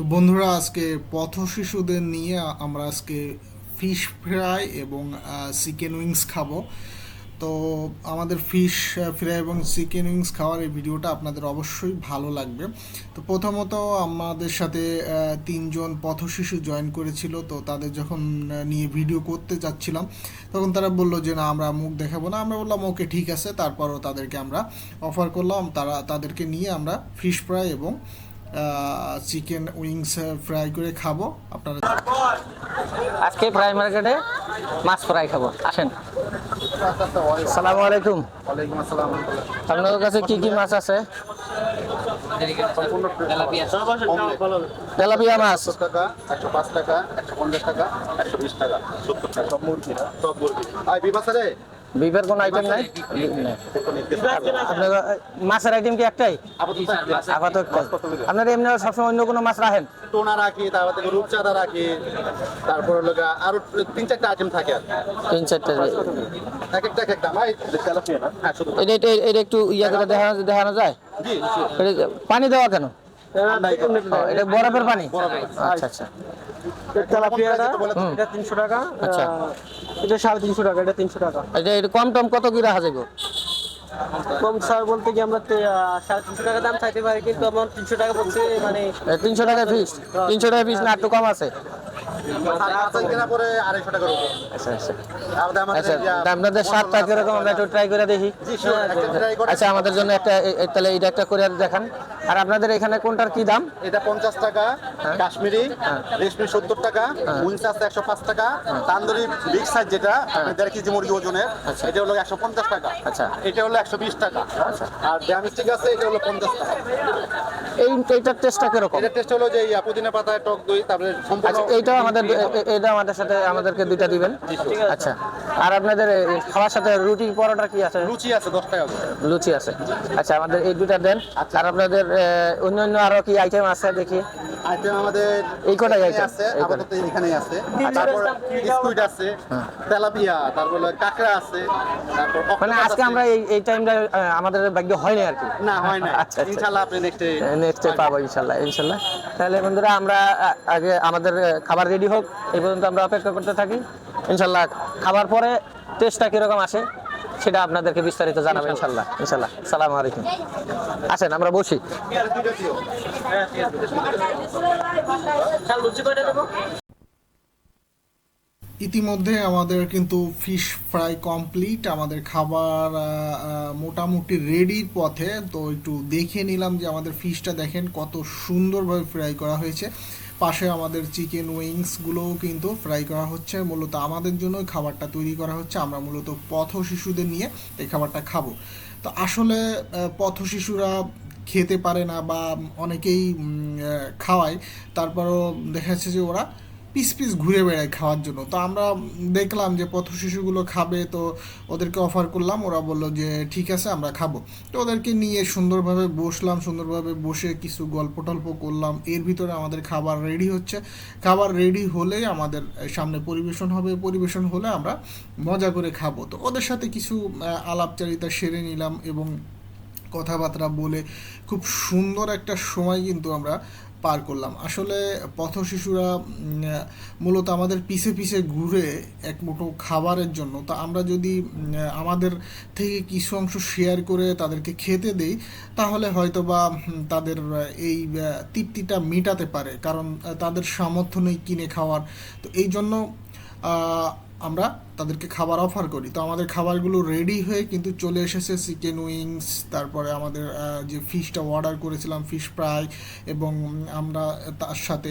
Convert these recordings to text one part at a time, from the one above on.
তো বন্ধুরা, আজকে পথ শিশুদের নিয়ে আমরা আজকে ফিশ ফ্রাই এবং চিকেন উইংস খাব। তো আমাদের ফিশ ফ্রাই এবং চিকেন উইংস খাওয়ার এই ভিডিওটা আপনাদের অবশ্যই ভালো লাগবে। তো প্রথমত আমাদের সাথে তিনজন পথ শিশু জয়েন করেছিল। তো তাদের যখন নিয়ে ভিডিও করতে যাচ্ছিলাম, তখন তারা বলল যে, না, আমরা মুখ দেখাবো না। আমরা বললাম, ওকে, ঠিক আছে। তারপরও তাদেরকে আমরা অফার করলাম। তারা তাদেরকে নিয়ে আমরা ফিশ ফ্রাই এবং চিকেন উইংস ফ্রাই করে খাব। আপনারা আজকে ফ্রাই মার্কেটে মাছ ফ্রাই খাব। আসেন। সালামু আলাইকুম। আপনাদের কাছে কি কি মাছ আছে? তেলাপিয়া মাছ। টাকা একশো পাঁচ টাকা একশো পঞ্চাশ টাকা একশো বিশ টাকা সত্তর টাকা সব মুরগি সব মুরগি আই বিপ আছে রে বিফের কোনো আইটেম নাই? আপনার মাছের আইটেম কি একটাই? আপাতত একটাই আপনারা এমনি সবসময় অন্য কোনো মাছ রাখেন? টোনা রাখি তারপর রূপচাঁদা রাখি তারপর হলো আরও তিন চারটা আইটেম থাকে আর তিন চারটে এক একটা এক একটা ভাই হ্যাঁ এটা এটা একটু ইয়া করে দেখানো দেখানো যায়? জি পানি দেওয়া কেন? এটা বরফের পানি। আচ্ছা আচ্ছা। তেলাপিয়াটা এটা তিনশো টাকা আচ্ছা। এটা সাড়ে তিনশো টাকা এটা তিনশো টাকা। এটা এটা কম টম কত কি রাখা যাবে? কম স্যার বলতে কি আমরা সাড়ে তিনশো টাকা দাম চাইতে পারি কিন্তু আমার তিনশো টাকা বলছে মানে তিনশো টাকা পিস তিনশো টাকা পিস না একটু কম আছে। রুপি আচ্ছা আচ্ছা। আচ্ছা তা আপনাদের স্বাদটা কীরকম আমরা একটু ট্রাই করে দেখি। আচ্ছা আমাদের জন্য একটা তাহলে এটা একটা করে দেখান। আর আপনাদের এখানে কোনটার কি দাম? এটা পঞ্চাশ টাকা হ্যাঁ। কাশ্মীরি রেশমি সত্তর টাকা উইংস একশো পাঁচ টাকা তান্দুরি বিগ সাইজ যেটা দেড় কেজি মুরগি ওজনের হ্যাঁ। আচ্ছা। এটা হলো একশো পঞ্চাশ টাকা। আচ্ছা। এটা হলো একশো বিশ টাকা। আর ড্যামিস্টিক আছে এটা হলো পঞ্চাশ টাকা। এই এইটার টেস্টটা কীরকম? এটা টেস্ট হলো যে পুদিনা পাতায় টক দই তারপরে সম্পূর্ণ আচ্ছা এইটাও আমাদের এটা আমাদের সাথে আমাদেরকে দুইটা দিবেন? আচ্ছা। আর আপনাদের খাওয়ার সাথে রুটি পরোটা কি আছে? লুচি আছে দশ টাকা লুচি আছে। আচ্ছা আমাদের এই দুটা দেন। আর আপনাদের অন্য অন্য আরও কি আইটেম আছে দেখি? আইটেম আমাদের এই কটাই আছে আপাতত এখানেই আছে। তারপর স্কুইড আছে তেলাপিয়া তারপর কাঁকড়া আছে তারপর হ্যাঁ। মানে আজকে আমরা এই এই টাইমটা আমাদের ভাগ্য হয়নি আর কি। না হয় না আচ্ছা, আচ্ছা। ইনশাআল্লাহ আপনি নেক্সটে নেক্সটে পাবো ইনশাল্লাহ ইনশাল্লাহ তাহলে বন্ধুরা আমরা আগে আমাদের খাবার রেডি হোক এই পর্যন্ত আমরা অপেক্ষা করতে থাকি। ইনশাল্লাহ খাবার পরে টেস্টটা কীরকম আসে? সেটা আপনাদেরকে বিস্তারিত জানাব ইনশাল্লাহ ইনশাল্লাহ সালাম আলাইকুম। আসেন আমরা বসি। ইতিমধ্যে আমাদের কিন্তু ফিশ ফ্রাই কমপ্লিট আমাদের খাবার মোটামুটি রেডির পথে। তো একটু দেখে নিলাম যে আমাদের ফিশটা দেখেন কত সুন্দরভাবে ফ্রাই করা হয়েছে। পাশে আমাদের চিকেন উইংসগুলোও কিন্তু ফ্রাই করা হচ্ছে। মূলত আমাদের জন্য খাবারটা তৈরি করা হচ্ছে। আমরা মূলত পথ শিশুদের নিয়ে এই খাবারটা খাব। তো আসলে পথ শিশুরা খেতে পারে না বা অনেকেই খাওয়ায়। তারপরও দেখা যাচ্ছে যে ওরা পিস পিস ঘুরে বেড়ায় খাওয়ার জন্য। তো আমরা দেখলাম যে পথ শিশুগুলো খাবে, তো ওদেরকে অফার করলাম। ওরা বলল যে, ঠিক আছে, আমরা খাব। তো ওদেরকে নিয়ে সুন্দরভাবে বসলাম, সুন্দরভাবে বসে কিছু গল্প টল্প করলাম। এর ভিতরে আমাদের খাবার রেডি হচ্ছে। খাবার রেডি হলেই আমাদের সামনে পরিবেশন হবে। পরিবেশন হলে আমরা মজা করে খাব। তো ওদের সাথে কিছু আলাপচারিতা সেরে নিলাম এবং কথাবার্তা বলে খুব সুন্দর একটা সময় কিন্তু আমরা পার করলাম। আসলে পথ শিশুরা মূলত আমাদের পিছে পিছে ঘুরে এক মুঠো খাবারের জন্য। তো আমরা যদি আমাদের থেকে কিছু অংশ শেয়ার করে তাদেরকে খেতে দেই, তাহলে হয়তো বা তাদের এই তৃপ্তিটা মেটাতে পারে। কারণ তাদের সামর্থ্য নেই কিনে খাওয়ার। তো এই জন্য আমরা তাদেরকে খাবার অফার করি। তো আমাদের খাবারগুলো রেডি হয়ে কিন্তু চলে এসেছে চিকেন উইংস তারপরে আমাদের যে ফিশটা অর্ডার করেছিলাম ফিশ ফ্রাই এবং আমরা তার সাথে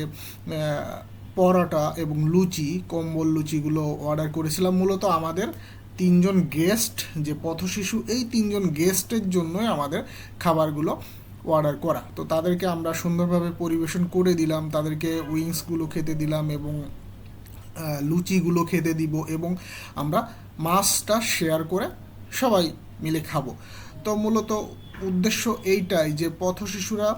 পরোটা এবং লুচি, কম্বল লুচিগুলো অর্ডার করেছিলাম। মূলত আমাদের তিনজন গেস্ট যে পথশিশু, এই তিনজন গেস্টের জন্যই আমাদের খাবারগুলো অর্ডার করা। তো তাদেরকে আমরা সুন্দরভাবে পরিবেশন করে দিলাম, তাদেরকে উইংসগুলো খেতে দিলাম এবং লুচিগুলো খেতে দিব এবং আমরা মাছটা শেয়ার করে সবাই মিলে খাব। তো মূলত উদ্দেশ্য এইটাই যে পথ শিশুরা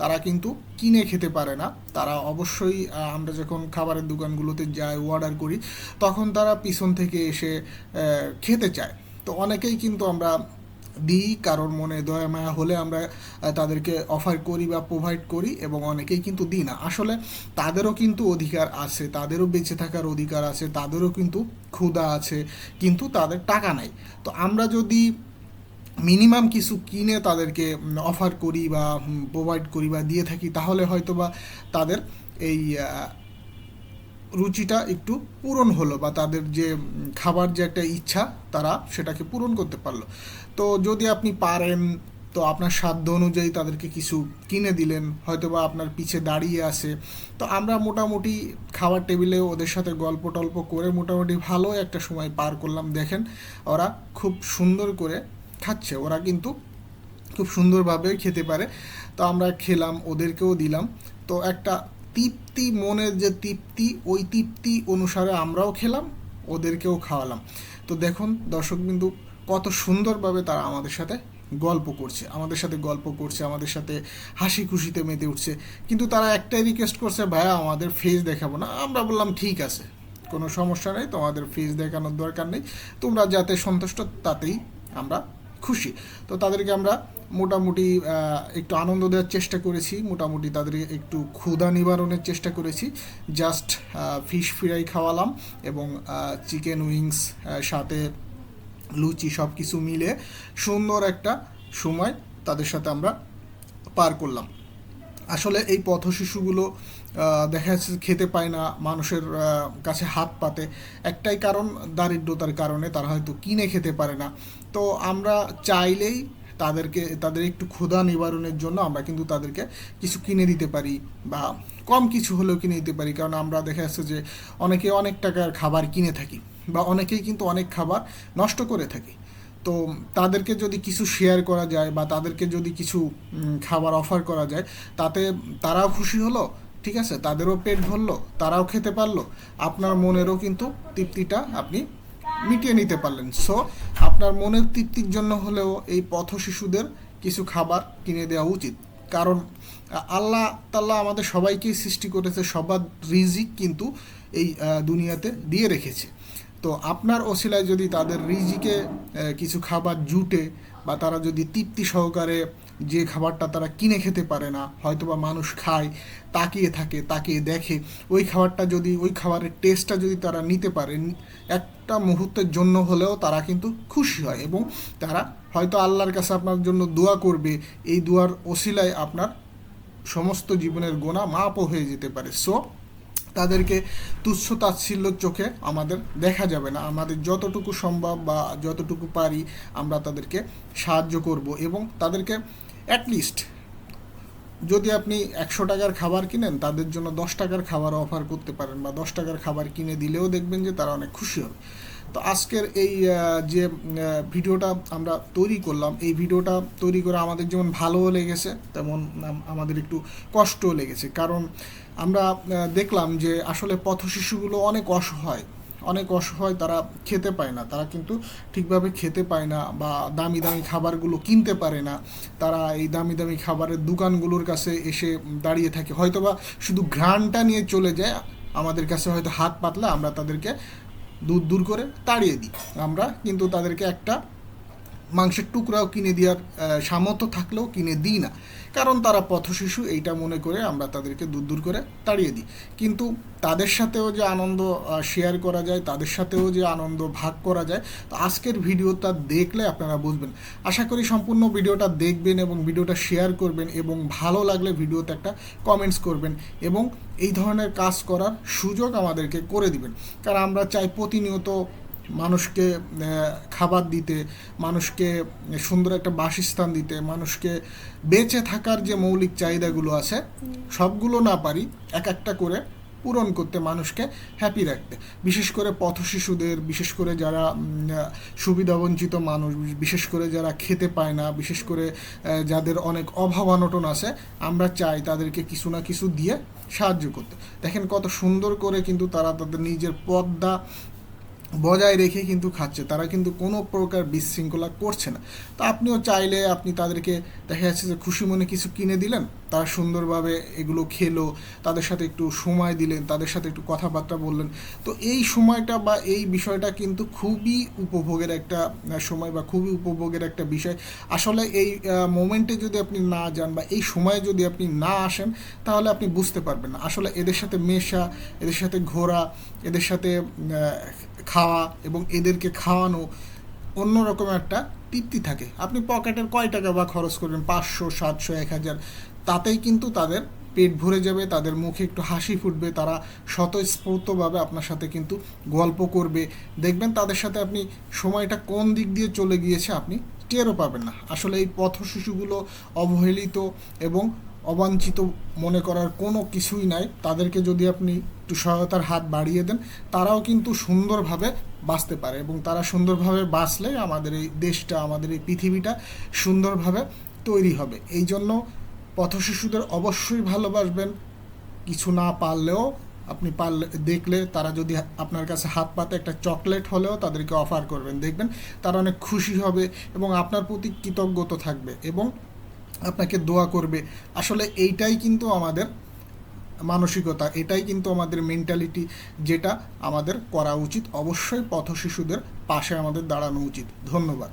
তারা কিন্তু কিনে খেতে পারে না। তারা অবশ্যই আমরা যখন খাবারের দোকানগুলোতে যাই অর্ডার করি, তখন তারা পিছন থেকে এসে খেতে চায়। তো অনেকেই কিন্তু আমরা দিই, কারোর মনে দয়া, মায়া হলে আমরা তাদেরকে অফার করি বা প্রোভাইড করি এবং অনেকেই কিন্তু দিই না। আসলে তাদেরও কিন্তু অধিকার আছে, তাদেরও বেঁচে থাকার অধিকার আছে, তাদেরও কিন্তু ক্ষুধা আছে, কিন্তু তাদের টাকা নাই। তো আমরা যদি মিনিমাম কিছু কিনে তাদেরকে অফার করি বা প্রোভাইড করি বা দিয়ে থাকি, তাহলে হয়তো বা তাদের এই রুচিটা একটু পূরণ হলো বা তাদের যে খাবার যে একটা ইচ্ছা, তারা সেটাকে পূরণ করতে পারল। তো যদি আপনি পারেন, তো আপনার সাধ্য অনুযায়ী তাদেরকে কিছু কিনে দিলেন হয়তো বা আপনার পিছে দাঁড়িয়ে আছে। তো আমরা মোটামুটি খাবার টেবিলে ওদের সাথে গল্প টল্প করে মোটামুটি ভালো একটা সময় পার করলাম। দেখেন, ওরা খুব সুন্দর করে খাচ্ছে। ওরা কিন্তু খুব সুন্দরভাবে খেতে পারে। তো আমরা খেলাম, ওদেরকেও দিলাম। তো একটা তৃপ্তি, মনের যে তৃপ্তি, ওই তৃপ্তি অনুসারে আমরাও খেলাম, ওদেরকেও খাওয়ালাম। তো দেখুন, দর্শক বিন্দু, কত সুন্দরভাবে তারা আমাদের সাথে গল্প করছে। আমাদের সাথে গল্প করছে, আমাদের সাথে হাসি খুশিতে মেতে উঠছে। কিন্তু তারা একটাই রিকোয়েস্ট করছে, ভাইয়া, আমাদের ফেস দেখাবো না। আমরা বললাম, ঠিক আছে, কোনো সমস্যা নেই, তোমাদের ফেস দেখানোর দরকার নেই। তোমরা যাতে সন্তুষ্ট, তাতেই আমরা খুশি। তো তাদেরকে আমরা মোটামুটি একটু আনন্দ দেওয়ার চেষ্টা করেছি, মোটামুটি তাদেরকে একটু ক্ষুধা নিবারণের চেষ্টা করেছি। জাস্ট ফিশ ফ্রাই খাওয়ালাম এবং চিকেন উইংস সাথে লুচি সব কিছু মিলে সুন্দর একটা সময় তাদের সাথে আমরা পার করলাম। আসলে এই পথ শিশুগুলো দেখা যাচ্ছে খেতে পায় না, মানুষের কাছে হাত পাতে। একটাই কারণ দারিদ্রতার কারণে তারা হয়তো কিনে খেতে পারে না। তো আমরা চাইলেই তাদেরকে, তাদের একটু ক্ষুধা নিবারণের জন্য আমরা কিন্তু তাদেরকে কিছু কিনে দিতে পারি বা কম কিছু হলেও কিনে দিতে পারি। কারণ আমরা দেখা যাচ্ছে যে অনেকে অনেক টাকার খাবার কিনে থাকি বা অনেকেই কিন্তু অনেক খাবার নষ্ট করে থাকি। তো তাদেরকে যদি কিছু শেয়ার করা যায় বা তাদেরকে যদি কিছু খাবার অফার করা যায়, তাতে তারাও খুশি হলো ঠিক আছে? তাদেরও পেট ভরলো, তারাও খেতে পারল। আপনার মনেরও কিন্তু তৃপ্তিটা আপনি মিটিয়ে নিতে পারলেন। সো আপনার মনের তৃপ্তির জন্য হলেও এই পথ শিশুদের কিছু খাবার কিনে দেওয়া উচিত। কারণ, আল্লাহ তাল্লাহ আমাদের সবাইকেই সৃষ্টি করেছে, সবার রিজিক কিন্তু এই দুনিয়াতে দিয়ে রেখেছে। তো আপনার অশিলায় যদি তাদের রিজিকে কিছু খাবার জুটে বা তারা যদি তৃপ্তি সহকারে যে খাবারটা তারা কিনে খেতে পারে না, হয়তোবা মানুষ খায়, তাকিয়ে থাকে, তাকিয়ে দেখে। ওই খাবারটা যদি, ওই খাবারের টেস্টটা যদি তারা নিতে পারে, একটা মুহূর্তের জন্য হলেও তারা কিন্তু খুশি হয় এবং তারা হয়তো আল্লাহর কাছে আপনার জন্য দোয়া করবে। এই দোয়ার ওসিলায় আপনার সমস্ত জীবনের গোনা মাপও হয়ে যেতে পারে। সো তাদেরকে তুচ্ছ তাচ্ছিল্য চোখে আমাদের দেখা যাবে না। আমাদের যতটুকু সম্ভব বা যতটুকু পারি আমরা তাদেরকে সাহায্য করব এবং তাদেরকে অ্যাটলিস্ট যদি আপনি একশো টাকার খাবার কিনেন, তাদের জন্য দশ টাকার খাবার অফার করতে পারেন বা দশ টাকার খাবার কিনে দিলেও দেখবেন যে তারা অনেক খুশি হবে। তো আজকের এই যে ভিডিওটা আমরা তৈরি করলাম, এই ভিডিওটা তৈরি করে আমাদের যেমন ভালোও লেগেছে, তেমন আমাদের একটু কষ্টও লেগেছে। কারণ আমরা দেখলাম যে আসলে পথ শিশুগুলো অনেক অসহায়। অনেক অসহায় তারা খেতে পায় না। তারা কিন্তু ঠিকভাবে খেতে পায় না বা দামি দামি খাবারগুলো কিনতে পারে না। তারা এই দামি দামি খাবারের দোকানগুলোর কাছে এসে দাঁড়িয়ে থাকে। হয়তোবা শুধু ঘ্রাণটা নিয়ে চলে যায়, আমাদের কাছে হয়তো হাত পাতলে আমরা তাদেরকে দূর দূর করে তাড়িয়ে দিই। আমরা কিন্তু তাদেরকে একটা মাংসের টুকরাও কিনে দেওয়ার সামর্থ্য থাকলেও কিনে দিই না। কারণ তারা পথশিশু, এইটা মনে করে আমরা তাদেরকে দূর দূর করে তাড়িয়ে দিই। কিন্তু তাদের সাথেও যে আনন্দ শেয়ার করা যায়, তাদের সাথেও যে আনন্দ ভাগ করা যায়, তো আজকের ভিডিওটা দেখলে আপনারা বুঝবেন। আশা করি সম্পূর্ণ ভিডিওটা দেখবেন এবং ভিডিওটা শেয়ার করবেন এবং ভালো লাগলে ভিডিওতে একটা কমেন্টস করবেন এবং এই ধরনের কাজ করার সুযোগ আমাদেরকে করে দিবেন। কারণ আমরা চাই প্রতিনিয়ত মানুষকে খাবার দিতে, মানুষকে সুন্দর একটা বাসস্থান দিতে, মানুষকে বেঁচে থাকার যে মৌলিক চাহিদাগুলো আছে, সবগুলো না পারি, এক একটা করে পূরণ করতে মানুষকে হ্যাপি রাখতে। বিশেষ করে পথ শিশুদের, বিশেষ করে যারা সুবিধাবঞ্চিত মানুষ, বিশেষ করে যারা খেতে পায় না, বিশেষ করে যাদের অনেক অভাব অনটন আছে, আমরা চাই তাদেরকে কিছু না কিছু দিয়ে সাহায্য করতে। দেখেন কত সুন্দর করে কিন্তু তারা তাদের নিজের পদ্মা বজায় রেখে কিন্তু খাচ্ছে। তারা কিন্তু কোনো প্রকার বিশৃঙ্খলা করছে না। তো আপনিও চাইলে আপনি তাদেরকে দেখা যাচ্ছে যে খুশি মনে কিছু কিনে দিলেন। তারা সুন্দরভাবে এগুলো খেলো, তাদের সাথে একটু সময় দিলেন, তাদের সাথে একটু কথাবার্তা বললেন। তো এই সময়টা বা এই বিষয়টা কিন্তু খুবই উপভোগের একটা সময় বা খুবই উপভোগের একটা বিষয়। আসলে এই মোমেন্টে যদি আপনি না যান বা এই সময়ে যদি আপনি না আসেন, তাহলে আপনি বুঝতে পারবেন না। আসলে এদের সাথে মেশা, এদের সাথে ঘোরা, এদের সাথে খাওয়া এবং এদেরকে খাওয়ানো অন্যরকম একটা তৃপ্তি থাকে। আপনি পকেটের কয় টাকা বা খরচ করবেন? পাঁচশো, সাতশো, এক হাজার। তাতেই কিন্তু তাদের পেট ভরে যাবে, তাদের মুখে একটু হাসি ফুটবে, তারা স্বতঃস্ফূর্তভাবে আপনার সাথে কিন্তু গল্প করবে। দেখবেন তাদের সাথে আপনি সময়টা কোন দিক দিয়ে চলে গিয়েছে আপনি টেরও পাবেন না। আসলে এই পথ শিশুগুলো অবহেলিত এবং অবাঞ্ছিত মনে করার কোনো কিছুই নাই। তাদেরকে যদি আপনি একটু সহায়তার হাত বাড়িয়ে দেন, তারাও কিন্তু সুন্দরভাবে বাঁচতে পারে এবং তারা সুন্দরভাবে বাঁচলে আমাদের এই দেশটা, আমাদের এই পৃথিবীটা সুন্দরভাবে তৈরি হবে। এই জন্য পথশিশুদের অবশ্যই ভালোবাসবেন। কিছু না পারলেও আপনি পারলে, দেখলে তারা যদি আপনার কাছে হাত পাতে একটা চকলেট হলেও তাদেরকে অফার করবেন। দেখবেন তারা অনেক খুশি হবে এবং আপনার প্রতি কৃতজ্ঞতা থাকবে এবং আপনাকে দোয়া করবে। আসলে এইটাই কিন্তু আমাদের মানসিকতা, এটাই কিন্তু আমাদের মেন্টালিটি যেটা আমাদের করা উচিত। অবশ্যই পথ শিশুদের পাশে আমাদের দাঁড়ানো উচিত। ধন্যবাদ।